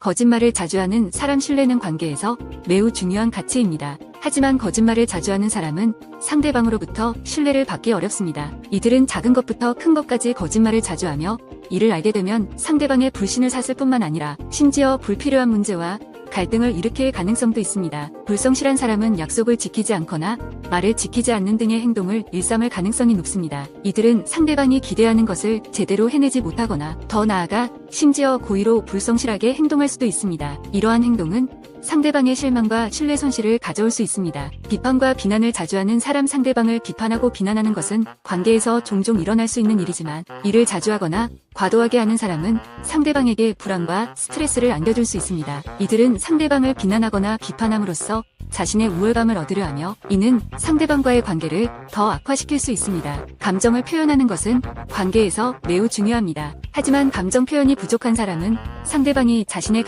거짓말을 자주 하는 사람 신뢰는 관계에서 매우 중요한 가치입니다. 하지만 거짓말을 자주 하는 사람은 상대방으로부터 신뢰를 받기 어렵습니다. 이들은 작은 것부터 큰 것까지 거짓말을 자주 하며 이를 알게 되면 상대방의 불신을 샀을 뿐만 아니라 심지어 불필요한 문제와 갈등을 일으킬 가능성도 있습니다. 불성실한 사람은 약속을 지키지 않거나 말을 지키지 않는 등의 행동을 일삼을 가능성이 높습니다. 이들은 상대방이 기대하는 것을 제대로 해내지 못하거나 더 나아가 심지어 고의로 불성실하게 행동할 수도 있습니다. 이러한 행동은 상대방의 실망과 신뢰 손실을 가져올 수 있습니다. 비판과 비난을 자주 하는 사람 상대방을 비판하고 비난하는 것은 관계에서 종종 일어날 수 있는 일이지만 이를 자주 하거나 과도하게 하는 사람은 상대방에게 불안과 스트레스를 안겨줄 수 있습니다. 이들은 상대방을 비난하거나 비판함으로써 자신의 우월감을 얻으려 하며 이는 상대방과의 관계를 더 악화시킬 수 있습니다. 감정을 표현하는 것은 관계에서 매우 중요합니다. 하지만 감정 표현이 부족한 사람은 상대방이 자신의